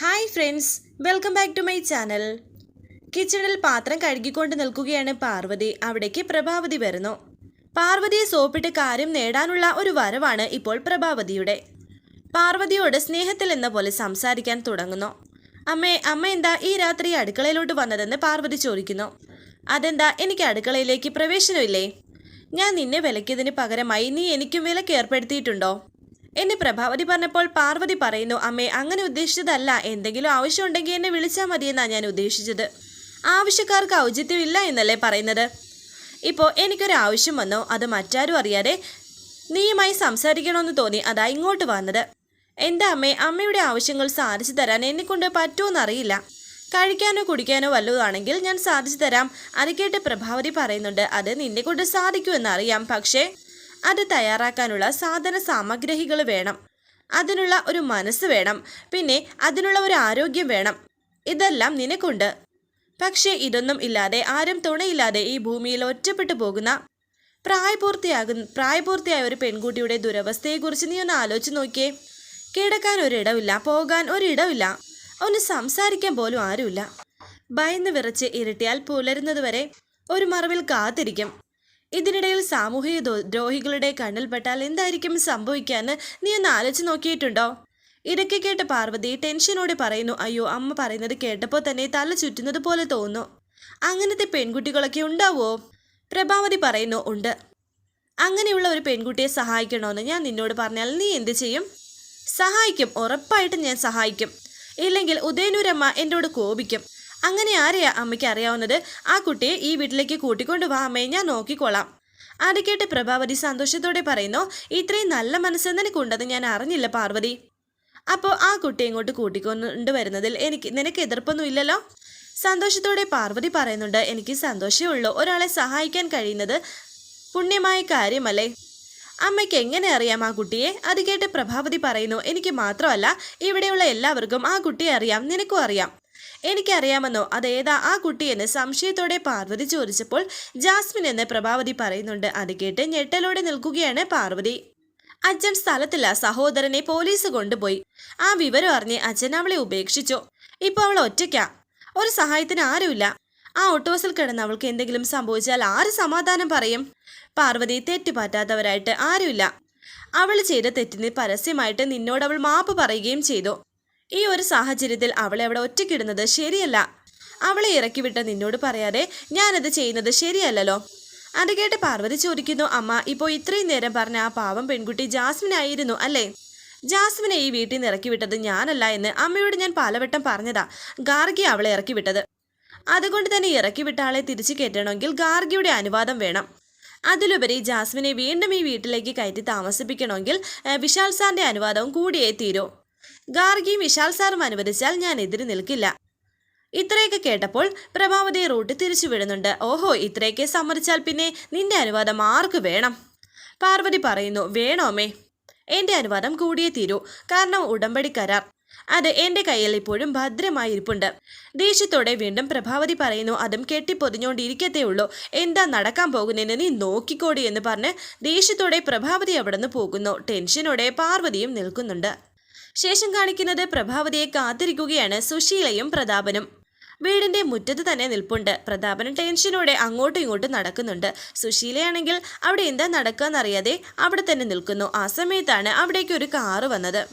Hi friends welcome back to my channel. കിച്ചണിൽ പാത്രം കഴുകിക്കൊണ്ട് നിൽക്കുകയാണ് പാർവതി. അവിടേക്ക് പ്രഭാവതി വരുന്നു. പാർവതിയെ സോപ്പിട്ട് കാര്യം നേടാനുള്ള ഒരു വരവാണ് ഇപ്പോൾ പ്രഭാവതിയുടെ. പാർവതിയോട് സ്നേഹത്തിൽ എന്ന പോലെ സംസാരിക്കാൻ തുടങ്ങുന്നു. അമ്മേ അമ്മ എന്താ ഈ രാത്രി അടുക്കളയിലോട്ട് വന്നതെന്ന് പാർവതി ചോദിക്കുന്നു. അതെന്താ എനിക്ക് അടുക്കളയിലേക്ക് പ്രവേശനമില്ലേ? ഞാൻ നിന്നെ വിലക്കിയതിന് പകരമായി നീ എനിക്കും വിലക്ക് ഏർപ്പെടുത്തിയിട്ടുണ്ടോ? എന്നെ പ്രഭാവതി പറഞ്ഞപ്പോൾ പാർവതി പറയുന്നു അമ്മേ അങ്ങനെ ഉദ്ദേശിച്ചതല്ല. എന്തെങ്കിലും ആവശ്യമുണ്ടെങ്കിൽ എന്നെ വിളിച്ചാൽ മതിയെന്നാണ് ഞാൻ ഉദ്ദേശിച്ചത്. ആവശ്യക്കാർക്ക് ഔചിത്യമില്ല എന്നല്ലേ പറയുന്നത്? ഇപ്പോൾ എനിക്കൊരു ആവശ്യം വന്നോ. അത് മറ്റാരും അറിയാതെ നീയുമായി സംസാരിക്കണമെന്ന് തോന്നി. അതാ ഇങ്ങോട്ട് വന്നത്. എന്റെ അമ്മേ അമ്മയുടെ ആവശ്യങ്ങൾ സാധിച്ചു തരാൻ എന്നെക്കൊണ്ട് പറ്റുമെന്നറിയില്ല കഴിക്കാനോ കുടിക്കാനോ വല്ലതാണെങ്കിൽ ഞാൻ സാധിച്ചു തരാം. അത് കേട്ട് പ്രഭാവതി പറയുന്നുണ്ട് അത് നിന്നെ കൊണ്ട് സാധിക്കുമെന്നറിയാം പക്ഷേ അത് തയ്യാറാക്കാനുള്ള സാധന സാമഗ്രഹികൾ വേണം. അതിനുള്ള ഒരു മനസ്സ് വേണം. പിന്നെ അതിനുള്ള ഒരു ആരോഗ്യം വേണം. ഇതെല്ലാം നിനക്കുണ്ട്. പക്ഷേ ഇതൊന്നും ഇല്ലാതെ ആരും തുണയില്ലാതെ ഈ ഭൂമിയിൽ ഒറ്റപ്പെട്ടു പോകുന്ന പ്രായപൂർത്തിയാകുന്ന പ്രായപൂർത്തിയായ ഒരു പെൺകുട്ടിയുടെ ദുരവസ്ഥയെക്കുറിച്ച് നീ ഒന്ന് ആലോചിച്ച് നോക്കിയേ. കിടക്കാൻ ഒരിടമില്ല പോകാൻ ഒരിടമില്ല ഒന്ന് സംസാരിക്കാൻ പോലും ആരുമില്ല. ഭയന്ന് വിറച്ച് ഇരട്ടിയാൽ പുലരുന്നതുവരെ ഒരു മറവിൽ കാത്തിരിക്കും. ഇതിനിടയിൽ സാമൂഹിക ദ്രോ- ദ്രോഹികളുടെ കണ്ണിൽപ്പെട്ടാൽ എന്തായിരിക്കും സംഭവിക്കാന്ന് നീ ഒന്ന് ആലോചിച്ച് നോക്കിയിട്ടുണ്ടോ? ഇടയ്ക്ക് കേട്ട് പാർവതി ടെൻഷനോടെ പറയുന്നു അയ്യോ അമ്മ പറയുന്നത് കേട്ടപ്പോൾ തന്നെ തല ചുറ്റുന്നത് പോലെ തോന്നുന്നു. അങ്ങനത്തെ പെൺകുട്ടികളൊക്കെ ഉണ്ടാവോ? പ്രഭാവതി പറയുന്നു ഉണ്ട്. അങ്ങനെയുള്ള ഒരു പെൺകുട്ടിയെ സഹായിക്കണമെന്ന് ഞാൻ നിന്നോട് പറഞ്ഞാൽ നീ എന്ത് ചെയ്യും? സഹായിക്കും ഉറപ്പായിട്ടും ഞാൻ സഹായിക്കും. ഇല്ലെങ്കിൽ ഉദയനൂരമ്മ എന്നോട് കോപിക്കും. അങ്ങനെ ആരെയാ അമ്മയ്ക്ക് അറിയാവുന്നത്? ആ കുട്ടിയെ ഈ വീട്ടിലേക്ക് കൂട്ടിക്കൊണ്ട് വാ അമ്മയെ ഞാൻ നോക്കിക്കോളാം. അത് പ്രഭാവതി സന്തോഷത്തോടെ പറയുന്നു ഇത്രയും നല്ല മനസ്സ് നിനക്കുണ്ടെന്ന് ഞാൻ അറിഞ്ഞില്ല പാർവതി. അപ്പോൾ ആ കുട്ടിയെ ഇങ്ങോട്ട് കൂട്ടിക്കൊണ്ടു വരുന്നതിൽ എനിക്ക് നിനക്ക് എതിർപ്പൊന്നും ഇല്ലല്ലോ? സന്തോഷത്തോടെ പാർവതി പറയുന്നുണ്ട് എനിക്ക് സന്തോഷമേ ഉള്ളൂ. ഒരാളെ സഹായിക്കാൻ കഴിയുന്നത് പുണ്യമായ കാര്യമല്ലേ? അമ്മയ്ക്ക് എങ്ങനെ അറിയാം ആ കുട്ടിയെ? അത് കേട്ട് പ്രഭാവതി പറയുന്നു എനിക്ക് മാത്രമല്ല ഇവിടെയുള്ള എല്ലാവർക്കും ആ കുട്ടിയെ അറിയാം നിനക്കും അറിയാം. എനിക്കറിയാമെന്നോ? അതേതാ ആ കുട്ടിയെന്ന് സംശയത്തോടെ പാർവതി ചോദിച്ചപ്പോൾ ജാസ്മിൻ എന്ന് പ്രഭാവതി പറയുന്നുണ്ട്. അത് കേട്ട് ഞെട്ടലോടെ നിൽക്കുകയാണ് പാർവതി. അച്ഛൻ സ്ഥലത്തില്ല. സഹോദരനെ പോലീസ് കൊണ്ടുപോയി. ആ വിവരം അറിഞ്ഞ് അച്ഛൻ അവളെ ഉപേക്ഷിച്ചു. ഇപ്പോൾ അവൾ ഒറ്റയ്ക്കാ? ഒരു സഹായത്തിന് ആരുമില്ല? ആ ഓട്ടോസിൽ കിടന്ന് അവൾക്ക് എന്തെങ്കിലും സംഭവിച്ചാൽ ആര് സമാധാനം പറയും? പാർവതി തെറ്റുപാറ്റാത്തവരായിട്ട് ആരുമില്ല. അവൾ ചെയ്ത തെറ്റിന് പരസ്യമായിട്ട് നിന്നോട് അവൾ മാപ്പ് പറയുകയും ചെയ്തു. ഈ ഒരു സാഹചര്യത്തിൽ അവളെ അവിടെ ഒറ്റക്കിടുന്നത് ശരിയല്ല. അവളെ ഇറക്കിവിട്ട നിന്നോട് പറയാതെ ഞാനത് ചെയ്യുന്നത് ശരിയല്ലല്ലോ. അത് കേട്ട് പാർവതി ചോദിക്കുന്നു അമ്മ ഇപ്പോൾ ഇത്രയും നേരം പറഞ്ഞ ആ പാവം പെൺകുട്ടി ജാസ്മിൻ ആയിരുന്നു അല്ലേ? ജാസ്മിനെ ഈ വീട്ടിൽ നിന്ന് ഇറക്കി വിട്ടത് ഞാനല്ല എന്ന് അമ്മയോട് ഞാൻ പലവട്ടം പറഞ്ഞതാ. ഗാർഗി അവളെ ഇറക്കി വിട്ടത് അതുകൊണ്ട് തന്നെ ഇറക്കി വിട്ട ആളെ തിരിച്ചു കയറ്റണമെങ്കിൽ ഗാർഗിയുടെ അനുവാദം വേണം. അതിലുപരി ജാസ്മിനെ വീണ്ടും ഈ വീട്ടിലേക്ക് കയറ്റി താമസിപ്പിക്കണമെങ്കിൽ വിശാൽ സാറിന്റെ അനുവാദവും കൂടിയേ തീരൂ. ഗാർഗിയും വിശാൽ സാറും അനുവദിച്ചാൽ ഞാൻ എതിരി നിൽക്കില്ല. ഇത്രയൊക്കെ കേട്ടപ്പോൾ പ്രഭാവതി റൂട്ട് തിരിച്ചു വിടുന്നുണ്ട്. ഓഹോ ഇത്രയൊക്കെ സമ്മതിച്ചാൽ പിന്നെ നിന്റെ അനുവാദം ആർക്ക് വേണം? പാർവതി പറയുന്നു വേണോമേ എന്റെ അനുവാദം കൂടിയേ തീരൂ. കാരണം ഉടമ്പടി കരാർ. അത് എന്റെ കയ്യിൽ ഇപ്പോഴും ഭദ്രമായി ഇരിപ്പുണ്ട് ദേഷ്യത്തോടെ വീണ്ടും പ്രഭാവതി പറയുന്നു അതും കെട്ടിപ്പൊതിഞ്ഞോണ്ടിരിക്കത്തേ ഉള്ളൂ. എന്താ നടക്കാൻ പോകുന്നതിന് നീ നോക്കിക്കോടി എന്ന് പറഞ്ഞ് ദേഷ്യത്തോടെ പ്രഭാവതി അവിടെ നിന്ന് പോകുന്നു. ടെൻഷനോടെ പാർവതിയും നിൽക്കുന്നുണ്ട്. ശേഷം കാണിക്കുന്നത് പ്രഭാവതിയെ കാത്തിരിക്കുകയാണ് സുശീലയും പ്രതാപനും. വീടിന്റെ മുറ്റത്ത് തന്നെ നിൽപ്പുണ്ട്. പ്രതാപനും ടെൻഷനോടെ അങ്ങോട്ടും ഇങ്ങോട്ടും നടക്കുന്നുണ്ട്. സുശീലയാണെങ്കിൽ അവിടെ എന്താ നടക്കാന്നറിയാതെ അവിടെ തന്നെ നിൽക്കുന്നു. ആ സമയത്താണ് അവിടേക്ക് ഒരു കാറ് വന്നത്.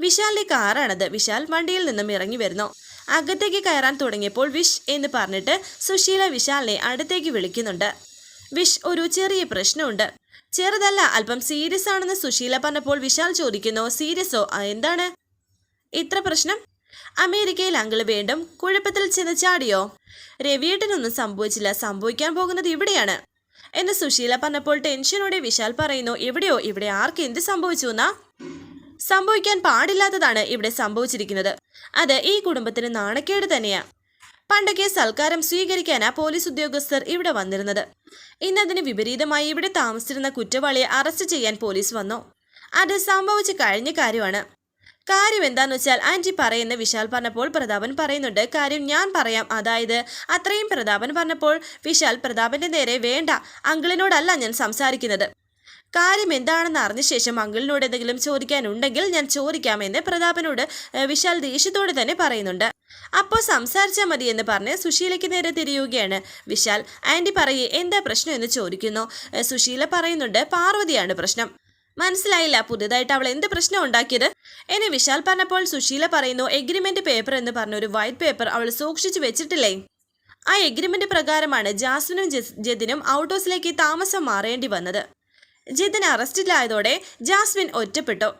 വിശാലിന്റെ കാറാണത്. വിശാൽ വണ്ടിയിൽ നിന്നും ഇറങ്ങി വരുന്നു. അകത്തേക്ക് കയറാൻ തുടങ്ങിയപ്പോൾ വിഷ് എന്ന് പറഞ്ഞിട്ട് സുശീല വിശാലിനെ അടുത്തേക്ക് വിളിക്കുന്നുണ്ട്. വിഷ് ഒരു ചെറിയ പ്രശ്നമുണ്ട്. ചെറുതല്ല അല്പം സീരിയസ് ആണെന്ന് സുശീല പറഞ്ഞപ്പോൾ വിശാൽ ചോദിക്കുന്നു സീരിയസോ എന്താണ്? ഇത്ര പ്രശ്നം? അമേരിക്കയിൽ അങ്കിൾ വീണ്ടും കുഴപ്പത്തിൽ ചെന്ന് ചാടിയോ? രവിയേട്ടനൊന്നും സംഭവിച്ചില്ല സംഭവിക്കാൻ പോകുന്നത് ഇവിടെയാണ്. എന്ന് സുശീല പറഞ്ഞപ്പോൾ ടെൻഷനോടെ വിശാൽ പറയുന്നു എവിടെയോ? ഇവിടെ ആർക്ക് എന്ത് സംഭവിച്ചു എന്നാ സംഭവിക്കാൻ പാടില്ലാത്തതാണ് ഇവിടെ സംഭവിച്ചിരിക്കുന്നത്. അത് ഈ കുടുംബത്തിന് നാണക്കേട് തന്നെയാ. പണ്ടൊക്കെ സൽക്കാരം സ്വീകരിക്കാനാ പോലീസ് ഉദ്യോഗസ്ഥർ ഇവിടെ വന്നിരുന്നത്. ഇന്നതിന് വിപരീതമായി ഇവിടെ താമസിച്ചിരുന്ന കുറ്റവാളിയെ അറസ്റ്റ് ചെയ്യാൻ പോലീസ് വന്നു. അത് സംഭവിച്ചു കഴിഞ്ഞ കാര്യമാണ്. കാര്യം എന്താന്ന് വെച്ചാൽ ആന്റി പറയുന്ന വിശാൽ പറഞ്ഞപ്പോൾ പ്രതാപൻ പറയുന്നുണ്ട് കാര്യം ഞാൻ പറയാം. അതായത് അത്രയും പ്രതാപൻ പറഞ്ഞപ്പോൾ വിശാൽ പ്രതാപന്റെ നേരെ വേണ്ട അങ്കിളിനോടല്ല ഞാൻ സംസാരിക്കുന്നത്. കാര്യം എന്താണെന്ന് അറിഞ്ഞ ശേഷം അങ്കിളിനോട് എന്തെങ്കിലും ചോദിക്കാനുണ്ടെങ്കിൽ ഞാൻ ചോദിക്കാമെന്ന് പ്രതാപനോട് വിശാൽ ദേഷ്യത്തോടെ തന്നെ പറയുന്നുണ്ട്. അപ്പോൾ സംസാരിച്ചാൽ മതി എന്ന് പറഞ്ഞ് സുശീലയ്ക്ക് നേരെ തിരിയുകയാണ്. വിശാൽ ആന്റി പറയേ എന്താ പ്രശ്നം? എന്ന് ചോദിക്കുന്നു. സുശീല പറയുന്നുണ്ട് പാർവതിയാണ് പ്രശ്നം. മനസ്സിലായില്ല പുതുതായിട്ട് അവൾ എന്ത് പ്രശ്നം ഉണ്ടാക്കിയത്? എന്നെ വിശാൽ പറഞ്ഞപ്പോൾ സുശീല പറയുന്നു എഗ്രിമെന്റ് പേപ്പർ എന്ന് പറഞ്ഞ ഒരു വൈറ്റ് പേപ്പർ അവൾ സൂക്ഷിച്ചു വെച്ചിട്ടില്ലേ? ആ എഗ്രിമെന്റ് പ്രകാരമാണ് ജാസ്മിനും ജസ്- ജതിനും ഔട്ട് ഹൗസിലേക്ക് താമസം മാറേണ്ടി വന്നത്. ജിതിൻ അറസ്റ്റിലായതോടെ ജാസ്മിൻ ഒറ്റപ്പെട്ടു.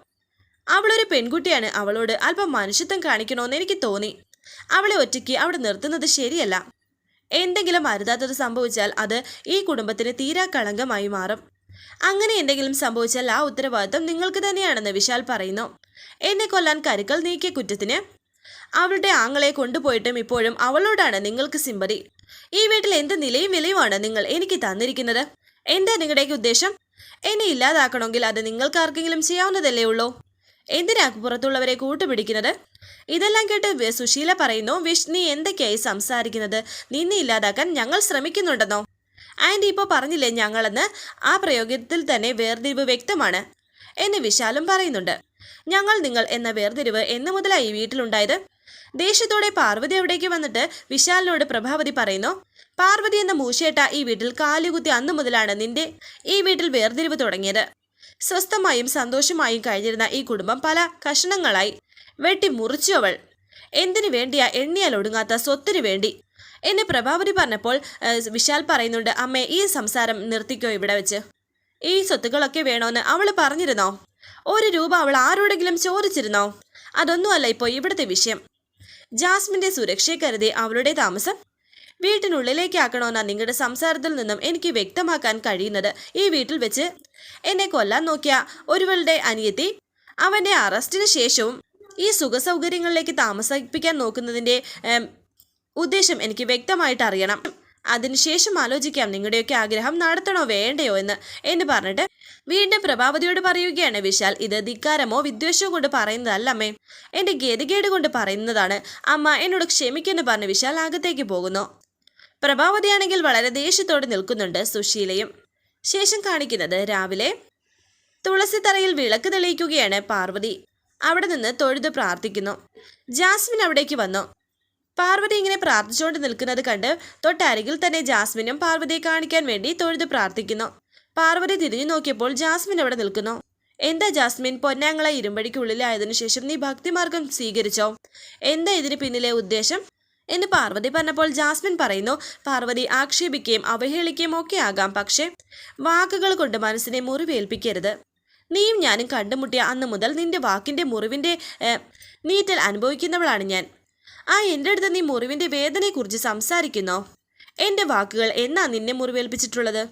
അവളൊരു പെൺകുട്ടിയാണ് അവളോട് അല്പം മനുഷ്യത്വം കാണിക്കണമെന്ന് എനിക്ക് തോന്നി. അവളെ ഒറ്റയ്ക്ക് അവിടെ നിർത്തുന്നത് ശരിയല്ല. എന്തെങ്കിലും അരുതാത്തത് സംഭവിച്ചാൽ അത് ഈ കുടുംബത്തിന് തീരാ കളങ്കമായി മാറും. അങ്ങനെ എന്തെങ്കിലും സംഭവിച്ചാൽ ആ ഉത്തരവാദിത്വം നിങ്ങൾക്ക് തന്നെയാണെന്ന് വിശാൽ പറയുന്നു. എന്നെ കൊല്ലാൻ കരുക്കൾ നീക്കിയ കുറ്റത്തിന്? അവളുടെ ആങ്ങളെ കൊണ്ടുപോയിട്ടും ഇപ്പോഴും അവളോടാണ് നിങ്ങൾക്ക് സിമ്പതി. ഈ വീട്ടിൽ എന്ത് നിലയും വിലയുമാണ് നിങ്ങൾ എനിക്ക് തന്നിരിക്കുന്നത്? എന്താ നിങ്ങളുടെയൊക്കെ ഉദ്ദേശം? എന്നെ ഇല്ലാതാക്കണമെങ്കിൽ അത് നിങ്ങൾക്ക് ആർക്കെങ്കിലും ചെയ്യാവുന്നതല്ലേ ഉള്ളൂ. എന്തിനാ പുറത്തുള്ളവരെ കൂട്ടുപിടിക്കുന്നത്? ഇതെല്ലാം കേട്ട് സുശീല പറയുന്നു വിഷ് നീ എന്തൊക്കെയായി സംസാരിക്കുന്നത്? നിന്നെ ഇല്ലാതാക്കാൻ ഞങ്ങൾ ശ്രമിക്കുന്നുണ്ടെന്നോ? ആന്റി ഇപ്പോൾ പറഞ്ഞില്ലേ ഞങ്ങളെന്ന് ആ പ്രയോഗത്തിൽ തന്നെ വേർതിരിവ് വ്യക്തമാണ് എന്ന് വിശാലും പറയുന്നുണ്ട്. ഞങ്ങൾ നിങ്ങൾ എന്ന വേർതിരിവ് എന്ന് മുതലായി ഈ വീട്ടിലുണ്ടായത്? ദേഷ്യത്തോടെ പാർവതി അവിടേക്ക് വന്നിട്ട് വിശാലിനോട് പ്രഭാവതി പറയുന്നു പാർവതി എന്ന മൂശേട്ട ഈ വീട്ടിൽ കാലുകുത്തി അന്നു മുതലാണ് നിന്റെ ഈ വീട്ടിൽ വേർതിരിവ് തുടങ്ങിയത്. സ്വസ്ഥമായും സന്തോഷമായും കഴിഞ്ഞിരുന്ന ഈ കുടുംബം പല കഷണങ്ങളായി വെട്ടി മുറിച്ചു അവൾ എന്തിനു വേണ്ടിയാ എണ്ണിയാൽ ഒടുങ്ങാത്ത സ്വത്തിനു വേണ്ടി? എന്നെ പ്രഭാവതി പറഞ്ഞപ്പോൾ വിശാൽ പറയുന്നുണ്ട് അമ്മേ ഈ സംസാരം നിർത്തിക്കോ ഇവിടെ വെച്ച്. ഈ സ്വത്തുക്കളൊക്കെ വേണോന്ന് അവൾ പറഞ്ഞിരുന്നോ? ഒരു രൂപ അവൾ ആരോടെങ്കിലും ചോദിച്ചിരുന്നോ? അതൊന്നുമല്ല ഇപ്പോൾ ഇവിടുത്തെ വിഷയം. ജാസ്മിന്റെ സുരക്ഷയെ കരുതി അവളുടെ താമസം വീട്ടിനുള്ളിലേക്കാക്കണമെന്ന നിങ്ങളുടെ സംസാരത്തിൽ നിന്നും എനിക്ക് വ്യക്തമാക്കാൻ കഴിയുന്നത്. ഈ വീട്ടിൽ വെച്ച് എന്നെ കൊല്ലാൻ നോക്കിയ ഒരുവളുടെ അനിയത്തി അവന്റെ അറസ്റ്റിന് ശേഷവും ഈ സുഖസൗകര്യങ്ങളിലേക്ക് താമസിപ്പിക്കാൻ നോക്കുന്നതിന്റെ ഉദ്ദേശം എനിക്ക് വ്യക്തമായിട്ട് അറിയണം. അതിനുശേഷം ആലോചിക്കാം നിങ്ങളുടെയൊക്കെ ആഗ്രഹം നടത്തണോ വേണ്ടയോ എന്ന്. എന്ന് പറഞ്ഞിട്ട് വീണ്ടും പ്രഭാവതിയോട് പറയുകയാണ് വിശാൽ ഇത് ധിക്കാരമോ വിദ്വേഷമോ കൊണ്ട് പറയുന്നതല്ല അമ്മേ എന്റെ ഗതികേട് കൊണ്ട് പറയുന്നതാണ്. അമ്മ എന്നോട് ക്ഷമിക്കുന്നു പറഞ്ഞ് വിശാൽ അകത്തേക്ക് പോകുന്നു. പ്രഭാവതിയാണെങ്കിൽ വളരെ ദേഷ്യത്തോടെ നിൽക്കുന്നുണ്ട് സുശീലയും. ശേഷം കാണിക്കുന്നത് രാവിലെ തുളസിത്തറയിൽ വിളക്ക് തെളിയിക്കുകയാണ് പാർവതി. അവിടെ നിന്ന് തൊഴുത് പ്രാർത്ഥിക്കുന്നു. ജാസ്മിൻ അവിടേക്ക് വന്നു. പാർവതി ഇങ്ങനെ പ്രാർത്ഥിച്ചുകൊണ്ട് നിൽക്കുന്നത് കണ്ട് തൊട്ടരികിൽ തന്നെ ജാസ്മിനും പാർവതിയെ കാണിക്കാൻ വേണ്ടി തൊഴുത് പ്രാർത്ഥിക്കുന്നു. പാർവതി തിരിഞ്ഞു നോക്കിയപ്പോൾ ജാസ്മിൻ അവിടെ നിൽക്കുന്നു. എന്താ ജാസ്മിൻ പൊന്നാങ്ങളെ ഇരുമ്പടിക്കുള്ളിലായതിനു ശേഷം നീ ഭക്തിമാർഗം സ്വീകരിച്ചോ? എന്താ ഇതിന് പിന്നിലെ ഉദ്ദേശം? എന്ന് പാർവതി പറഞ്ഞപ്പോൾ ജാസ്മിൻ പറയുന്നു പാർവതി ആക്ഷേപിക്കുകയും അവഹേളിക്കുകയും ഒക്കെ ആകാം പക്ഷേ വാക്കുകൾ കൊണ്ട് മനസ്സിനെ മുറിവേൽപ്പിക്കരുത്. നീയും ഞാനും കണ്ടുമുട്ടിയ അന്ന് മുതൽ നിന്റെ വാക്കിന്റെ മുറിവിന്റെ നീറ്റൽ അനുഭവിക്കുന്നവളാണ് ഞാൻ. ആ എന്റെ അടുത്ത് നീ മുറിവിന്റെ വേദനയെക്കുറിച്ച് സംസാരിക്കുന്നോ? എന്റെ വാക്കുകൾ എന്നാ നിന്നെ മുറിവേൽപ്പിച്ചിട്ടുള്ളത്?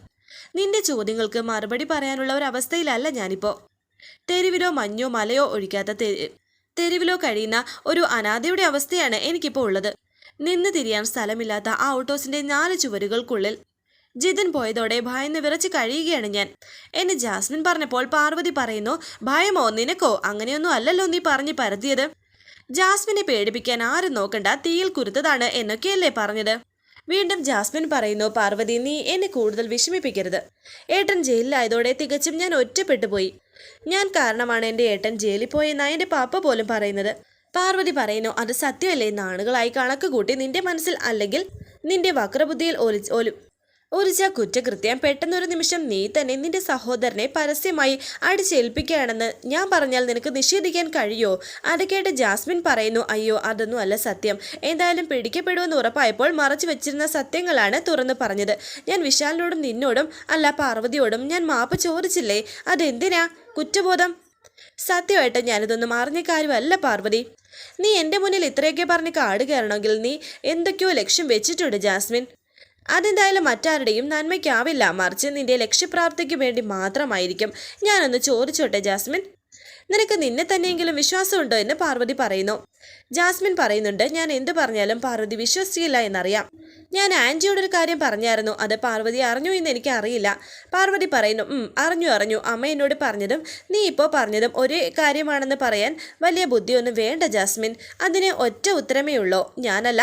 നിന്റെ ചോദ്യങ്ങൾക്ക് മറുപടി പറയാനുള്ള ഒരു അവസ്ഥയിലല്ല ഞാനിപ്പോ. തെരുവിലോ മഞ്ഞോ മലയോ ഒഴിക്കാത്ത തെരു- തെരുവിലോ കഴിയുന്ന ഒരു അനാഥയുടെ അവസ്ഥയാണ് എനിക്കിപ്പോൾ ഉള്ളത്. നിന്ന് തിരിയാൻ സ്ഥലമില്ലാത്ത ആ ഓട്ടോസിന്റെ നാല് ചുവരുകൾക്കുള്ളിൽ ജിതിൻ പോയതോടെ ഭയന്ന് വിറച്ച് കഴിയുകയാണ് ഞാൻ. എന്നെ ജാസ്മിൻ പറഞ്ഞപ്പോൾ പാർവതി പറയുന്നു ഭയമോ നിനക്കോ? അങ്ങനെയൊന്നും അല്ലല്ലോ നീ പറഞ്ഞു പരത്തിയത്. ജാസ്മിനെ പേടിപ്പിക്കാൻ ആരും നോക്കണ്ട തീയിൽ കുരുത്തതാണ് എന്നൊക്കെയല്ലേ പറഞ്ഞത്. വീണ്ടും ജാസ്മിൻ പറയുന്നു പാർവതി നീ എന്നെ കൂടുതൽ വിഷമിപ്പിക്കരുത്. ഏട്ടൻ ജയിലിലായതോടെ തികച്ചും ഞാൻ ഒറ്റപ്പെട്ടു പോയി ഞാൻ കാരണമാണ് എന്റെ ഏട്ടൻ ജയിലിൽ പോയെന്നാണ് എന്റെ പാപ്പ പോലും പറയുന്നത്. പാർവതി പറയുന്നു അത് സത്യമല്ലേ? നാണുകളായി കണക്ക് കൂട്ടി നിന്റെ മനസ്സിൽ അല്ലെങ്കിൽ നിന്റെ വക്രബുദ്ധിയിൽ ഒലി ഒലു ഒരിച്ച കുറ്റകൃത്യം പെട്ടെന്നൊരു നിമിഷം നീ തന്നെ നിന്റെ സഹോദരനെ പരസ്യമായി അടിച്ചേൽപ്പിക്കുകയാണെന്ന് ഞാൻ പറഞ്ഞാൽ നിനക്ക് നിഷേധിക്കാൻ കഴിയോ? അത് കേട്ട് ജാസ്മിൻ പറയുന്നു അയ്യോ അതൊന്നും അല്ല സത്യം. എന്തായാലും പിടിക്കപ്പെടുമെന്ന് ഉറപ്പായപ്പോൾ മറച്ചു വെച്ചിരുന്ന സത്യങ്ങളാണ് തുറന്നു പറഞ്ഞത്. ഞാൻ വിശാലിനോടും നിന്നോടും അല്ല പാർവതിയോടും ഞാൻ മാപ്പ് ചോദിച്ചില്ലേ? അതെന്തിനാ കുറ്റബോധം? സത്യമായിട്ട് ഞാനിതൊന്നും അറിഞ്ഞ കാര്യമല്ല പാർവതി നീ എന്റെ മുന്നിൽ ഇത്രയൊക്കെ പറഞ്ഞ് കാട് കയറണമെങ്കിൽ നീ എന്തൊക്കെയോ ലക്ഷ്യം വെച്ചിട്ടുണ്ട് ജാസ്മിൻ. അതെന്തായാലും മറ്റാരുടെയും നന്മയ്ക്കാവില്ല. മറിച്ച് നിന്റെ ലക്ഷ്യപ്രാപ്തിക്ക് വേണ്ടി മാത്രമായിരിക്കും. ഞാനൊന്ന് ചോദിച്ചോട്ടെ ജാസ്മിൻ? നിനക്ക് നിന്നെ തന്നെയെങ്കിലും വിശ്വാസമുണ്ടോ എന്ന് പാർവതി പറയുന്നു. ജാസ്മിൻ പറയുന്നുണ്ട് ഞാൻ എന്ത് പറഞ്ഞാലും പാർവതി വിശ്വസിക്കില്ല എന്നറിയാം. ഞാൻ ആന്റിയോടൊരു കാര്യം പറഞ്ഞായിരുന്നു അത് പാർവതി അറിഞ്ഞു എന്ന് എനിക്ക് അറിയില്ല. പാർവതി പറയുന്നു അറിഞ്ഞു അറിഞ്ഞു. അമ്മ എന്നോട് പറഞ്ഞതും നീ ഇപ്പോൾ പറഞ്ഞതും ഒരേ കാര്യമാണെന്ന് പറയാൻ വലിയ ബുദ്ധിയൊന്നും വേണ്ട ജാസ്മിൻ. അതിന് ഒറ്റ ഉത്തരമേ ഉള്ളൂ. ഞാനല്ല.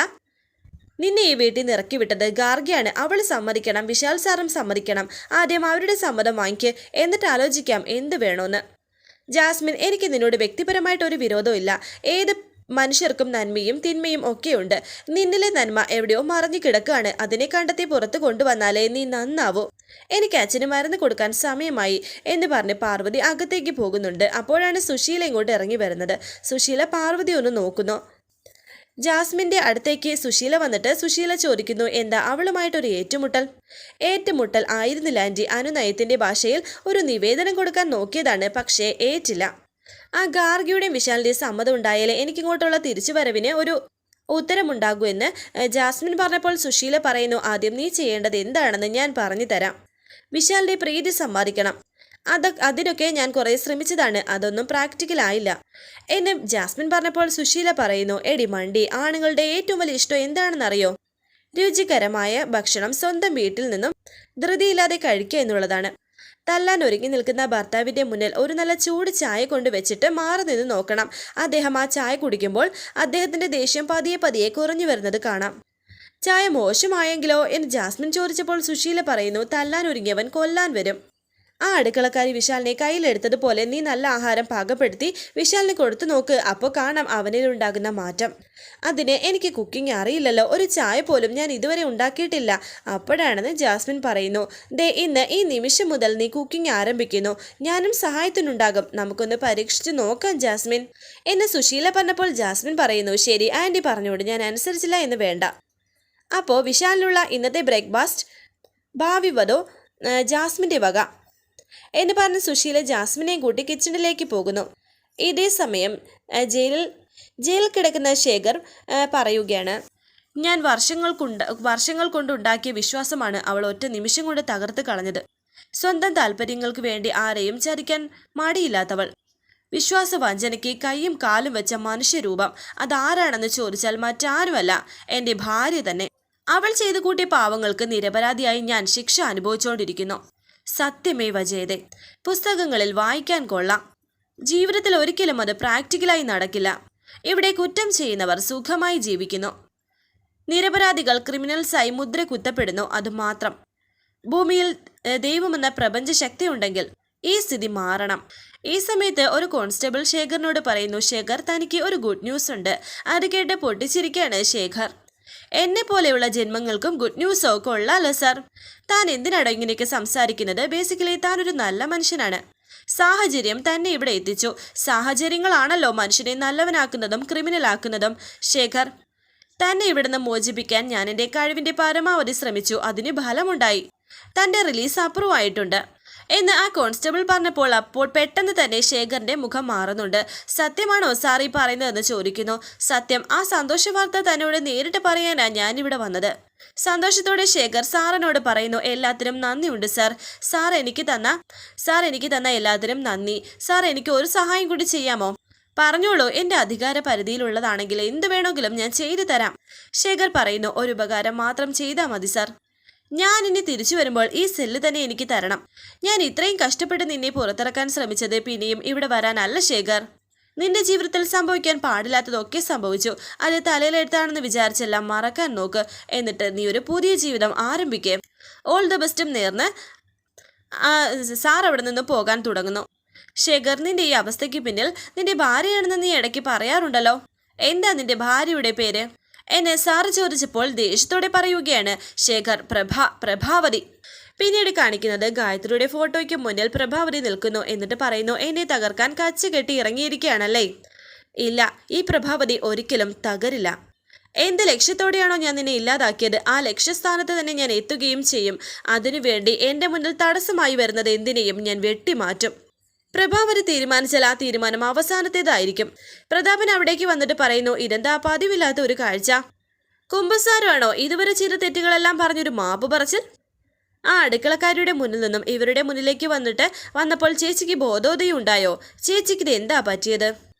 നിന്നെ ഈ വീട്ടിൽ നിന്ന് ഇറക്കി വിട്ടത് ഗാർഗിയാണ്. അവൾ സമ്മതിക്കണം വിശാൽ സാറും സമ്മതിക്കണം. ആദ്യം അവരുടെ സമ്മതം വാങ്ങിക്ക്. എന്നിട്ട് ആലോചിക്കാം എന്ത് വേണോന്ന്. ജാസ്മിൻ എനിക്ക് നിന്നോട് വ്യക്തിപരമായിട്ട് ഒരു വിരോധവും ഇല്ല. ഏത് മനുഷ്യർക്കും നന്മയും തിന്മയും ഒക്കെയുണ്ട്. നിന്നിലെ നന്മ എവിടെയോ മറഞ്ഞു കിടക്കുകയാണ്. അതിനെ കണ്ടെത്തി പുറത്തു കൊണ്ടുവന്നാലേ നീ നന്നാവൂ. എനിക്ക് അച്ഛന് മരുന്ന് കൊടുക്കാൻ സമയമായി എന്ന് പറഞ്ഞ് പാർവതി അകത്തേക്ക് പോകുന്നുണ്ട്. അപ്പോഴാണ് സുശീല ഇങ്ങോട്ട് ഇറങ്ങി വരുന്നത്. സുശീല പാർവതി ഒന്ന് നോക്കുന്നു. ജാസ്മിന്റെ അടുത്തേക്ക് സുശീല വന്നിട്ട് സുശീല ചോദിക്കുന്നു എന്താ അവളുമായിട്ടൊരു ഏറ്റുമുട്ടൽ? ഏറ്റുമുട്ടൽ ആയിരുന്നില്ല ആന്റി അനുനയത്തിന്റെ ഭാഷയിൽ ഒരു നിവേദനം കൊടുക്കാൻ നോക്കിയതാണ് പക്ഷേ ഏറ്റില്ല. ആ ഗാർഗിയുടെയും വിശാലിന്റെയും സമ്മതം ഉണ്ടായാലേ എനിക്കിങ്ങോട്ടുള്ള തിരിച്ചുവരവിന് ഒരു ഉത്തരമുണ്ടാകൂ എന്ന് ജാസ്മിൻ പറഞ്ഞപ്പോൾ സുശീല പറയുന്നു ആദ്യം നീ ചെയ്യേണ്ടത് എന്താണെന്ന് ഞാൻ പറഞ്ഞു തരാം വിശാലിന്റെ പ്രീതി സമ്പാദിക്കണം അത് അതിനൊക്കെ ഞാൻ കുറേ ശ്രമിച്ചതാണ്. അതൊന്നും പ്രാക്ടിക്കൽ ആയില്ല. എന്നെ ജാസ്മിൻ പറഞ്ഞപ്പോൾ സുശീല പറയുന്നു എടി മണ്ടി ആണുങ്ങളുടെ ഏറ്റവും വലിയ ഇഷ്ടം എന്താണെന്നറിയോ? രുചികരമായ ഭക്ഷണം സ്വന്തം വീട്ടിൽ നിന്നും ധൃതിയില്ലാതെ കഴിക്കുക എന്നുള്ളതാണ്. തല്ലാൻ ഒരുങ്ങി നിൽക്കുന്ന ഭർത്താവിന്റെ മുന്നിൽ ഒരു നല്ല ചൂട് ചായ കൊണ്ട് വെച്ചിട്ട് മാറി നിന്ന് നോക്കണം. അദ്ദേഹം ആ ചായ കുടിക്കുമ്പോൾ അദ്ദേഹത്തിന്റെ ദേഷ്യം പതിയെ പതിയെ കുറഞ്ഞു വരുന്നത് കാണാം. ചായ മോശമായെങ്കിലോ എന്ന് ജാസ്മിൻ ചോദിച്ചപ്പോൾ സുശീല പറയുന്നു തല്ലാൻ ഒരുങ്ങിയവൻ കൊല്ലാൻ വരും. ആ അടുക്കളക്കാരി വിശാലിനെ കയ്യിലെടുത്തതുപോലെ നീ നല്ല ആഹാരം പാകപ്പെടുത്തി വിശാലിനെ കൊടുത്തു നോക്ക്. അപ്പോൾ കാണാം അവനിലുണ്ടാകുന്ന മാറ്റം. അതിന് എനിക്ക് കുക്കിംഗ് അറിയില്ലല്ലോ. ഒരു ചായ പോലും ഞാൻ ഇതുവരെ ഉണ്ടാക്കിയിട്ടില്ല. അപ്പോഴാണെന്ന് ജാസ്മിൻ പറയുന്നു. ദേ ഇന്ന് ഈ നിമിഷം മുതൽ നീ കുക്കിംഗ് ആരംഭിക്കുന്നു. ഞാനും സഹായത്തിനുണ്ടാകും. നമുക്കൊന്ന് പരീക്ഷിച്ച് നോക്കാം ജാസ്മിൻ. എന്ന് സുശീല പറഞ്ഞപ്പോൾ ജാസ്മിൻ പറയുന്നു ശരി ആന്റി പറഞ്ഞോട്. ഞാൻ അനുസരിച്ചില്ല എന്ന് വേണ്ട. അപ്പോൾ വിശാലിനുള്ള ഇന്നത്തെ ബ്രേക്ക്ഫാസ്റ്റ് ഭാവി വധോ ജാസ്മിന്റെ വക. എന്ന് പറഞ്ഞ് സുശീല ജാസ്മിനെയും കൂട്ടി കിച്ചണിലേക്ക് പോകുന്നു. ഇതേ സമയം ജയിലിൽ ജയിലിൽ കിടക്കുന്ന ശേഖർ പറയുകയാണ് ഞാൻ വർഷങ്ങൾ കൊണ്ട് വർഷങ്ങൾ കൊണ്ടുണ്ടാക്കിയ വിശ്വാസമാണ് അവൾ ഒറ്റ നിമിഷം കൊണ്ട് തകർത്ത് കളഞ്ഞത്. സ്വന്തം താല്പര്യങ്ങൾക്ക് വേണ്ടി ആരെയും ചതിക്കാൻ മടിയില്ലാത്തവൾ. വിശ്വാസവഞ്ചനയ്ക്ക് കൈയും കാലും വെച്ച മനുഷ്യരൂപം അതാരാണെന്ന് ചോദിച്ചാൽ മറ്റാരുമല്ല. എന്റെ ഭാര്യ തന്നെ. അവൾ ചെയ്തു കൂട്ടിയ പാവങ്ങൾക്ക് നിരപരാധിയായി ഞാൻ ശിക്ഷ അനുഭവിച്ചുകൊണ്ടിരിക്കുന്നു സത്യമേവ ജയതേ. പുസ്തകങ്ങളിൽ വായിക്കാൻ കൊള്ളാം. ജീവിതത്തിൽ ഒരിക്കലും അത് പ്രാക്ടിക്കലായി നടക്കില്ല. ഇവിടെ കുറ്റം ചെയ്യുന്നവർ സുഖമായി ജീവിക്കുന്നു. നിരപരാധികൾ ക്രിമിനൽസായി മുദ്ര കുത്തപ്പെടുന്നു അതുമാത്രം ഭൂമിയിൽ ദൈവമെന്ന പ്രപഞ്ച ശക്തി ഉണ്ടെങ്കിൽ ഈ സ്ഥിതി മാറണം. ഈ സമയത്ത് ഒരു കോൺസ്റ്റബിൾ ശേഖറിനോട് പറയുന്നു ശേഖർ തനിക്ക് ഒരു ഗുഡ് ന്യൂസ് ഉണ്ട്. അത് കേട്ട് പൊട്ടിച്ചിരിക്കുകയാണ് ശേഖർ. എന്നെ പോലെയുള്ള ജന്മങ്ങൾക്കും ഗുഡ് ന്യൂസോ കൊള്ളാലോ സാർ താൻ എന്തിനാണ് ഇങ്ങനെയൊക്കെ സംസാരിക്കുന്നത്? ബേസിക്കലി താൻ ഒരു നല്ല മനുഷ്യനാണ്. സാഹചര്യം തന്നെ ഇവിടെ എത്തിച്ചു. സാഹചര്യങ്ങളാണല്ലോ മനുഷ്യനെ നല്ലവനാക്കുന്നതും ക്രിമിനൽ ആക്കുന്നതും. ശേഖർ തന്നെ ഇവിടുന്ന് മോചിപ്പിക്കാൻ ഞാൻ എന്റെ കഴിവിന്റെ പരമാവധി ശ്രമിച്ചു. അതിന് ഫലമുണ്ടായി. തന്റെ റിലീസ് അപ്രൂവ് ആയിട്ടുണ്ട്. എന്ന് ആ കോൺസ്റ്റബിൾ പറഞ്ഞപ്പോൾ അപ്പോൾ പെട്ടെന്ന് തന്നെ ശേഖറിന്റെ മുഖം മാറുന്നുണ്ട്. സത്യമാണോ ഈ പറയുന്നതെന്ന് ചോദിക്കുന്നു. സത്യം ആ സന്തോഷ വാർത്ത തന്നോട് നേരിട്ട് പറയാനാ ഞാനിവിടെ വന്നത്. സന്തോഷത്തോടെ ശേഖർ സാറിനോട് പറയുന്നു എല്ലാത്തിനും നന്ദിയുണ്ട് സാർ. സാർ എനിക്ക് തന്ന സാർ എനിക്ക് തന്ന എല്ലാത്തിനും നന്ദി. സാർ എനിക്ക് ഒരു സഹായം കൂടി ചെയ്യാമോ? പറഞ്ഞോളൂ എന്റെ അധികാര പരിധിയിലുള്ളതാണെങ്കിൽ എന്ത് വേണമെങ്കിലും ഞാൻ ചെയ്തു തരാം. ശേഖർ പറയുന്നു ഒരു ഉപകാരം മാത്രം ചെയ്താൽ മതി സാർ. ഞാൻ ഇനി തിരിച്ചു വരുമ്പോൾ ഈ സെല്ല് തന്നെ എനിക്ക് തരണം. ഞാൻ ഇത്രയും കഷ്ടപ്പെട്ട് നിന്നെ പുറത്തിറക്കാൻ ശ്രമിച്ചത് പിന്നെയും ഇവിടെ വരാനല്ല ശേഖർ. നിന്റെ ജീവിതത്തിൽ സംഭവിക്കാൻ പാടില്ലാത്തതൊക്കെ സംഭവിച്ചു. അത് തലയിലെടുത്താണെന്ന് വിചാരിച്ചെല്ലാം മറക്കാൻ നോക്ക്. എന്നിട്ട് നീ ഒരു പുതിയ ജീവിതം ആരംഭിക്കേ. ഓൾ ദ ബെസ്റ്റും നേർന്ന് സാർ അവിടെ നിന്ന് പോകാൻ തുടങ്ങുന്നു. ശേഖർ നിന്റെ ഈ അവസ്ഥയ്ക്ക് പിന്നിൽ നിന്റെ ഭാര്യയാണെന്ന് നീ ഇടയ്ക്ക് പറയാറുണ്ടല്ലോ. എന്താ നിന്റെ ഭാര്യയുടെ പേര്? എന്നെ സാറ് ചോദിച്ചപ്പോൾ ദേഷ്യത്തോടെ പറയുകയാണ് ശേഖർ പ്രഭ പ്രഭാവതി. പിന്നീട് കാണിക്കുന്നത് ഗായത്രിയുടെ ഫോട്ടോയ്ക്ക് മുന്നിൽ പ്രഭാവതി നിൽക്കുന്നു എന്നിട്ട് പറയുന്നു എന്നെ തകർക്കാൻ കച്ച കെട്ടി ഇറങ്ങിയിരിക്കുകയാണല്ലേ? ഇല്ല ഈ പ്രഭാവതി ഒരിക്കലും തകരില്ല. എന്ത് ലക്ഷ്യത്തോടെയാണോ ഞാൻ നിന്നെ ഇല്ലാതാക്കിയത്? ആ ലക്ഷ്യസ്ഥാനത്ത് തന്നെ ഞാൻ എത്തുകയും ചെയ്യും. അതിനുവേണ്ടി എന്റെ മുന്നിൽ തടസ്സമായി വരുന്നത് എന്തിനേയും ഞാൻ വെട്ടിമാറ്റും. പ്രഭാവതി തീരുമാനിച്ചാൽ ആ തീരുമാനം അവസാനത്തേതായിരിക്കും. പ്രതാപൻ അവിടേക്ക് വന്നിട്ട് പറയുന്നു ഇതെന്താ പതിവില്ലാത്ത ഒരു കാഴ്ച? കുമ്പസാരമാണോ? ഇതുവരെ ചെയ്ത തെറ്റുകളെല്ലാം പറഞ്ഞൊരു മാപ്പ് പറച്ചിൽ? ആ അടുക്കളക്കാരിയുടെ മുന്നിൽ നിന്നും ഇവരുടെ മുന്നിലേക്ക് വന്നിട്ട് വന്നപ്പോൾ ചേച്ചിക്ക് ബോധോദയം ഉണ്ടായോ? ചേച്ചിക്ക് ഇത് എന്താ പറ്റിയത്?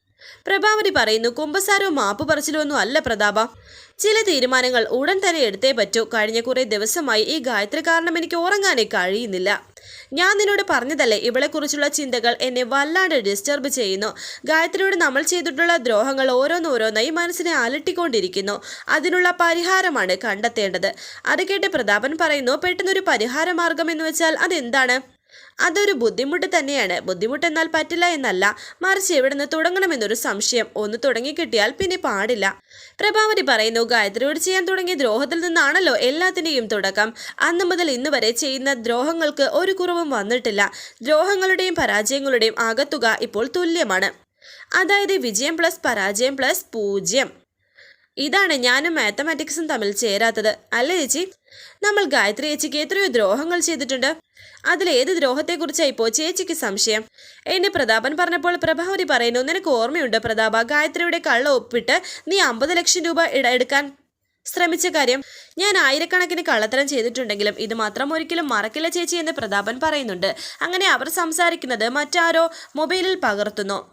പ്രഭാവതി പറയുന്നു കുമ്പസാരോ മാപ്പ് പറച്ചിലും ഒന്നും അല്ല പ്രതാപ. ചില തീരുമാനങ്ങൾ ഉടൻ തന്നെ എടുത്തേ പറ്റൂ. കഴിഞ്ഞ കുറേ ദിവസമായി ഈ ഗായത്രി കാരണം എനിക്ക് ഉറങ്ങാനേ കഴിയുന്നില്ല. ഞാൻ നിന്നോട് പറഞ്ഞതല്ലേ ഇവളെക്കുറിച്ചുള്ള ചിന്തകൾ എന്നെ വല്ലാണ്ട് ഡിസ്റ്റർബ് ചെയ്യുന്നു. ഗായത്രിയോട് നമ്മൾ ചെയ്തിട്ടുള്ള ദ്രോഹങ്ങൾ ഓരോന്നോരോന്നായി മനസ്സിനെ അലട്ടിക്കൊണ്ടിരിക്കുന്നു. അതിനുള്ള പരിഹാരമാണ് കണ്ടെത്തേണ്ടത്. അത് കേട്ട് പ്രതാപൻ പറയുന്നു പെട്ടെന്നൊരു പരിഹാര മാർഗം എന്ന് വെച്ചാൽ അതെന്താണ്? അതൊരു ബുദ്ധിമുട്ട് തന്നെയാണ്. ബുദ്ധിമുട്ടെന്നാൽ പറ്റില്ല എന്നല്ല. മറിച്ച് എവിടെ നിന്ന് തുടങ്ങണമെന്നൊരു സംശയം ഒന്ന് തുടങ്ങിക്കിട്ടിയാൽ പിന്നെ പാടില്ല. പ്രഭാവതി പറയുന്നു ഗായത്രിയോട് ചെയ്യാൻ തുടങ്ങിയ ദ്രോഹത്തിൽ നിന്നാണല്ലോ എല്ലാത്തിന്റെയും തുടക്കം. അന്ന് മുതൽ ഇന്ന് വരെ ചെയ്യുന്ന ദ്രോഹങ്ങൾക്ക് ഒരു കുറവും വന്നിട്ടില്ല. ദ്രോഹങ്ങളുടെയും പരാജയങ്ങളുടെയും ആകത്തുക ഇപ്പോൾ തുല്യമാണ്. അതായത് വിജയം പ്ലസ് പരാജയം പ്ലസ് പൂജ്യം. ഇതാണ് ഞാനും മാത്തമാറ്റിക്സും തമ്മിൽ ചേരാത്തത്. അല്ലേ ചേച്ചി? നമ്മൾ ഗായത്രി ചേച്ചിക്ക് എത്രയോ ദ്രോഹങ്ങൾ ചെയ്തിട്ടുണ്ട്. അതിലേത് ദ്രോഹത്തെക്കുറിച്ചാണ് ഇപ്പോൾ ചേച്ചിക്ക് സംശയം? എന്നെ പ്രതാപൻ പറഞ്ഞപ്പോൾ പ്രഭാവതി പറയുന്നു നിനക്ക് ഓർമ്മയുണ്ട് പ്രതാപ ഗായത്രിയുടെ കള്ള ഒപ്പിട്ട് നീ അമ്പത് ലക്ഷം രൂപ എടുക്കാൻ ശ്രമിച്ച കാര്യം? ഞാൻ ആയിരക്കണക്കിന് കള്ളത്തരം ചെയ്തിട്ടുണ്ടെങ്കിലും ഇത് മാത്രം ഒരിക്കലും മറക്കില്ല ചേച്ചി എന്ന് പ്രതാപൻ പറയുന്നുണ്ട്. അങ്ങനെ അവർ സംസാരിക്കുന്നത് മറ്റാരോ മൊബൈലിൽ പകർത്തുന്നു.